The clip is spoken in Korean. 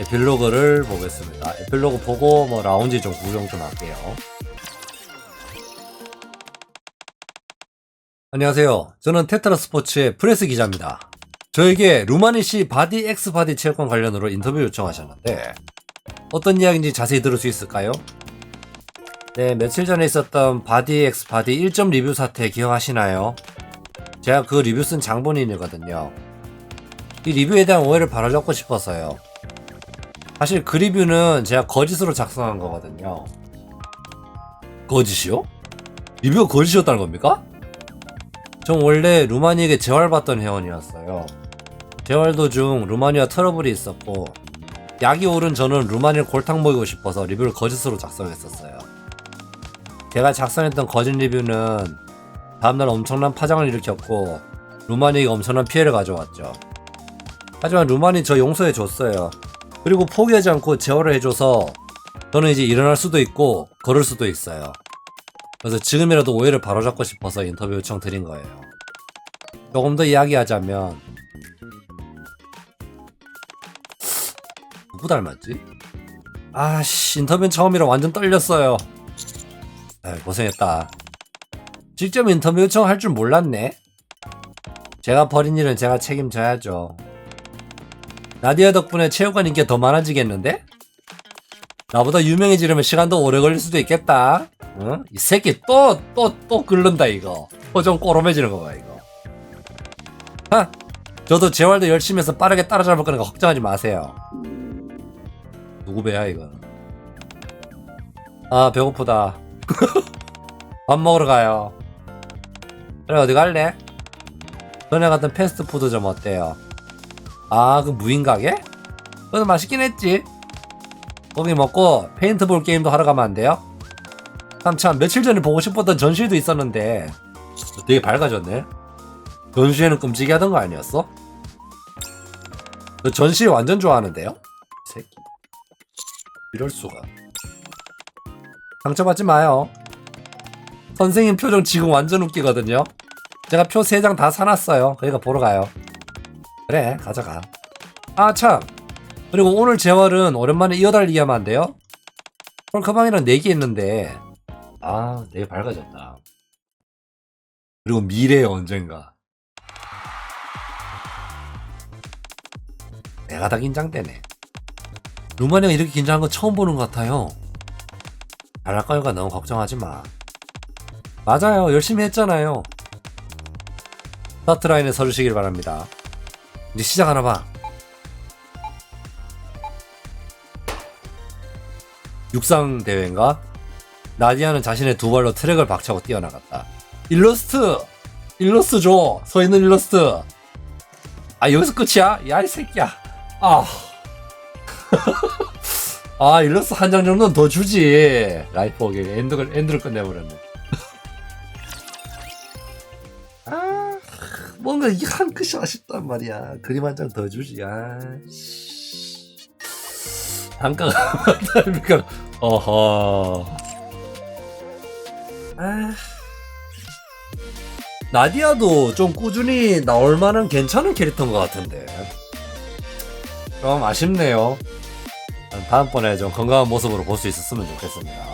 에필로그를 보겠습니다. 에필로그 보고 뭐 라운지 좀 구경 좀 할게요. 안녕하세요. 저는 테트라 스포츠의 프레스 기자입니다. 저에게 루마니 씨 바디 엑스 바디 체육관 관련으로 인터뷰 요청하셨는데 어떤 이야기인지 자세히 들을 수 있을까요? 네, 며칠 전에 있었던 바디 엑스 바디 1점 리뷰 사태 기억하시나요? 제가 그 리뷰 쓴 장본인이거든요. 이 리뷰에 대한 오해를 바로잡고 싶어서요. 사실 그 리뷰는 제가 거짓으로 작성한 거거든요. 거짓이요? 리뷰가 거짓이었다는 겁니까? 전 원래 루마니에게 재활받던 회원이었어요. 재활 도중 루마니아 트러블이 있었고 약이 오른 저는 루마니를 골탕 먹이고 싶어서 리뷰를 거짓으로 작성했었어요. 제가 작성했던 거짓 리뷰는 다음날 엄청난 파장을 일으켰고 루마니에게 엄청난 피해를 가져왔죠. 하지만 루마니 저 용서해 줬어요. 그리고 포기하지 않고 재활을 해줘서 저는 이제 일어날 수도 있고 걸을 수도 있어요. 그래서 지금이라도 오해를 바로잡고 싶어서 인터뷰 요청 드린 거예요. 조금 더 이야기하자면 누구 닮았지? 아씨 인터뷰 처음이라 완전 떨렸어요. 아이, 고생했다. 직접 인터뷰 요청할 줄 몰랐네. 제가 벌인 일은 제가 책임져야죠. 나디아 덕분에 체육관 인기가 더 많아지겠는데? 나보다 유명해지려면 시간도 오래 걸릴 수도 있겠다. 응? 이 새끼 또, 또, 또 끓는다, 이거. 표정 꼬롬해지는 거 봐, 이거. 하! 저도 재활도 열심히 해서 빠르게 따라잡을 거니까 걱정하지 마세요. 누구 배야, 이거. 아, 배고프다. 밥 먹으러 가요. 그래, 어디 갈래? 전에 갔던 패스트푸드점 어때요? 아, 그 무인 가게? 그래도 맛있긴 했지. 거기 먹고 페인트볼 게임도 하러 가면 안 돼요? 참, 참, 며칠 전에 보고 싶었던 전시회도 있었는데 되게 밝아졌네. 전시회는 끔찍이 하던 거 아니었어? 저 전시회 완전 좋아하는데요? 이 새끼. 이럴 수가. 상처받지 마요. 선생님 표정 지금 완전 웃기거든요. 제가 표 3장 다 사놨어요. 그러니까 보러 가요. 그래, 가져가. 아, 참. 그리고 오늘 재활은 오랜만에 이어달리기 하면 안 돼요? 가방이랑 4개 있는데. 아, 되게 밝아졌다. 그리고 미래의 언젠가. 내가 다 긴장되네. 루마니가 이렇게 긴장한 거 처음 보는 것 같아요. 잘할 거니까 너무 걱정하지 마. 맞아요. 열심히 했잖아요. 스타트 라인에 서주시길 바랍니다. 이제 시작하나 봐. 육상 대회인가? 나디아는 자신의 두 발로 트랙을 박차고 뛰어나갔다. 일러스트! 일러스트 줘! 서 있는 일러스트! 아, 여기서 끝이야? 야, 이 새끼야. 아. 아, 일러스트 한 장 정도는 더 주지. 라이프 오게 엔드를, 엔드를 끝내버렸네. 뭔가 이게 한 끗이 아쉽단 말이야. 그림 한 장 더 주지. 아, 씨. 단가가 많다니까. 어허. 아. 나디아도 좀 꾸준히 나올 만한 괜찮은 캐릭터인 것 같은데. 좀 아쉽네요. 다음번에 좀 건강한 모습으로 볼 수 있었으면 좋겠습니다.